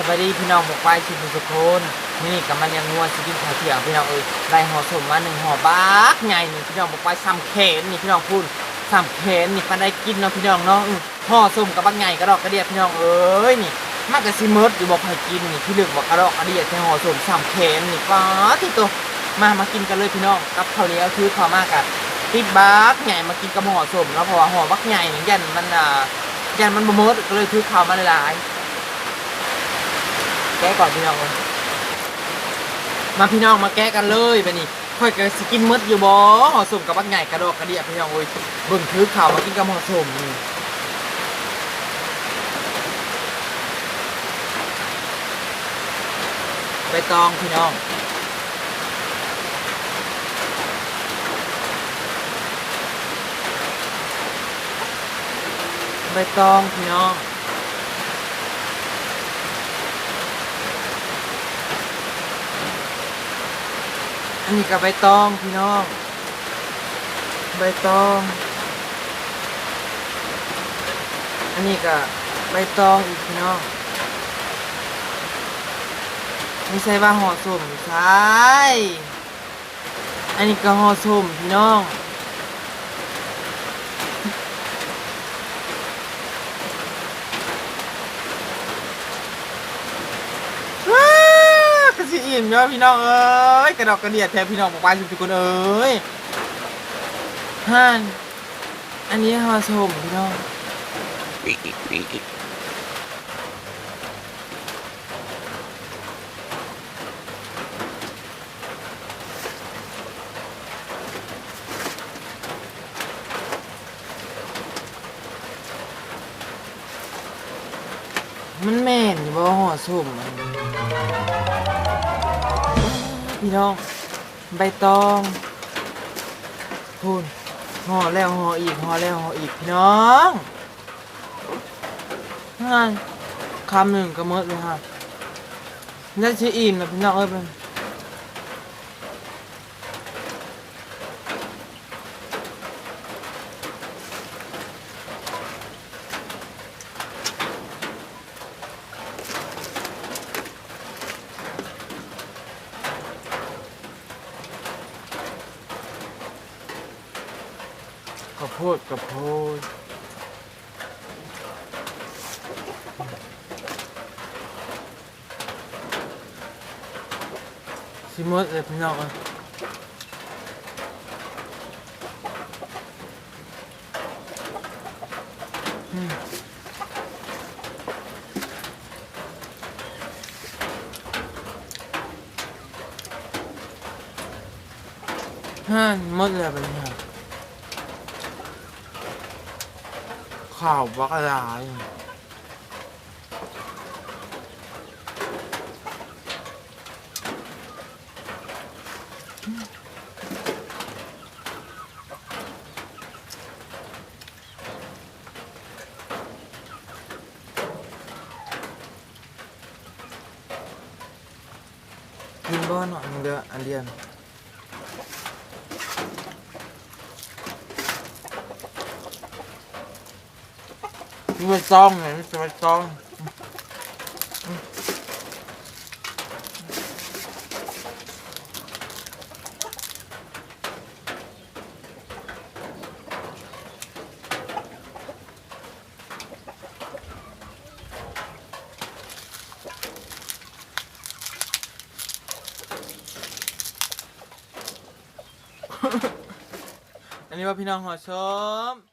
สวัสดีพี่น้องหมกไปชิมทุกคนนี่กับมันยังงัวสิกินข้าวเที่ยงพี่น้องเอ้ยได้ห่อสมมาหนึ่งห่อบักใหญ่นี่พี่น้องหมกไปซ้ำแขนนี่พี่น้องพูดซ้ำแขนนี่ปานได้กินเนาะพี่น้องเนาะห่อสมกับบักใหญ่กระดอกกระเดียดพี่น้องเอ้ยนี่มากกะซิเมิร์ดอยู่บอกให้กินนี่พี่เลึกบอกกระดอกกระเดียดแค่ห่อสมซ้ำแขนนี่ป้าที่ตัวมามากินกันเลยพี่น้องกับข้าวเหนียวคือข้าวมากกันติดบักใหญ่มากินกับห่อสมแล้วพราะว่าห่อบักใหญ่นี่ยันมันอ่ายันมันบ่เมิร์ดก็เลยคือข้าวมาหลาย แกะก่อนพี่น้องมาพี่น้องมาแกะกันเลยไปนี่ค่อยกับสกินมดอยู่บ่ห่อสุ่มกับบักใหญ่กระดอกกระเดียพี่น้องเอ้ยเบิ่งถือข่าวมากินกับห่อสุ่มนี่ใบตองพี่น้องใบตองพี่น้อง อันนี้กับใบตองพี่น้อง ใบตอง อันนี้กับใบตองอีกพี่น้องไม่ใช่ว่าห่อส้มใช่อันนี้ก็ห่อส้มพี่น้องว้ากระสิอิ่ มเนาะพี่น้องเอ้ยกระดอกกระเดียดแทนพี่น้องบอกไปทุกคนเอ้ยห่านอันนี้ห่อสมพี่น้องมันแม่นอยู่บ่ห่อส้มอัน พี่น้อง ใบตองพูนห่อแล้วห่ออีกห่อแล้วห่ออีกพี่น้องงานคำหนึ่งก็เมดเลยฮะน่าจะอิ่มนะพี่น้องเอ้ย ข้าวโพดข้าวโพดสิมดเลยพี่น้องอืมฮ่านมดเลยเป็นไง ข่าวบักอะไรกินบ้านหน่อยนึงเดียวอันเดียว นี่เป็นซองไงนี่เป็นซองอันนี้ว่าพี่น้องหอชม